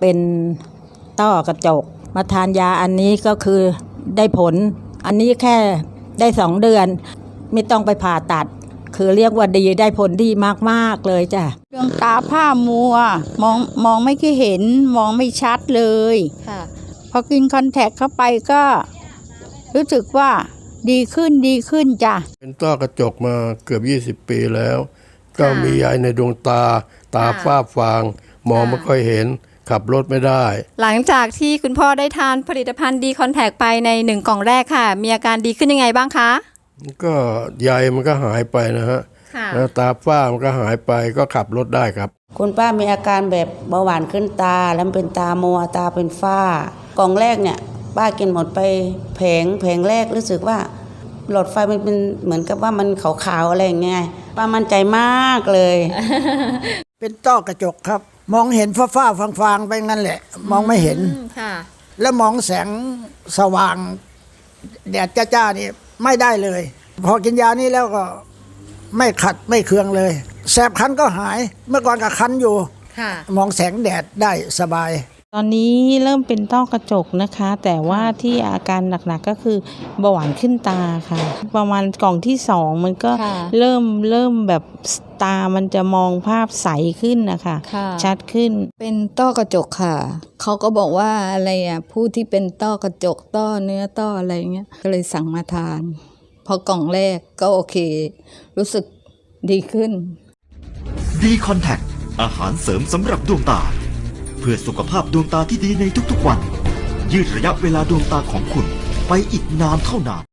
เป็นต้อกระจก มาทานยาอันนี้ก็คือได้ผล อันนี้แค่ได้สองเดือน ไม่ต้องไปผ่าตัด คือเรียกว่าดีได้ผลดีมากๆเลยจ้ะดวงตาผ้ามัว มองมองไม่ค่อยเห็นมองไม่ชัดเลยค่ะพอกินคอนแทคเข้าไปก็ รู้สึกว่าดีขึ้นดีขึ้นจ้ะ เป็นต้อกระจกมาเกือบ 20 ปีแล้ว ก็ค่ะมียายในดวงตา ตาค่ะฝ้าฟาง มองค่ะไม่ค่อยเห็น ขับรถไม่ได้ หลังจากที่คุณพ่อได้ทานผลิตภัณฑ์ดีคอนแทคไปในหนึ่งกล่องแรกค่ะ มีอาการดีขึ้นยังไงบ้างคะ ก็ใยมันก็หายไปนะฮะค่ะแล้วตาฝ้ามันก็หายไปก็ขับรถได้ครับ คุณป้ามีอาการแบบเบาหวานขึ้นตา แล้วเป็นตามัวตาเป็นฝ้า กล่องแรกเนี่ย ป้ากินหมดไปแผงแผงแรกรู้สึกว่าหลอดไฟมันเป็นเหมือนกับว่ามันขาวๆอะไรอย่างเงี้ยป้ามั่นใจมากเลย เป็นต้อกระจกครับ มองเห็นฟ้าฟ้าฟางฟางๆไปงั้นแหละ มองไม่เห็นค่ะ แล้วมองแสงสว่าง แดดจ้าๆนี่ไม่ได้เลย พอกินยานี้แล้วก็ไม่ขัดไม่เคืองเลย แสบคันก็หาย เมื่อก่อนก็คันอยู่ ค่ะ มองแสงแดดได้สบาย ตอนนี้เริ่มเป็นต้อกระจกนะคะ แต่ว่าที่อาการหนักๆก็คือเบาหวานขึ้นตาค่ะ ประมาณกล่องที่สองมันก็ค่ะเริ่มเริ่มแบบตามันจะมองภาพใสขึ้นนะคะค่ะชัดขึ้น เป็นต้อกระจกค่ะ เขาก็บอกว่าอะไรอะผู้ที่เป็นต้อกระจกต้อเนื้อต้ออะไรเงี้ยก็เลยสั่งมาทาน พอกล่องแรกก็โอเค รู้สึกดีขึ้นดีคอนแทคอาหารเสริมสำหรับดวงตาเพื่อสุขภาพดวงตาที่ดีในทุกๆวัน ยืดระยะเวลาดวงตาของคุณไปอีกนานเท่านาน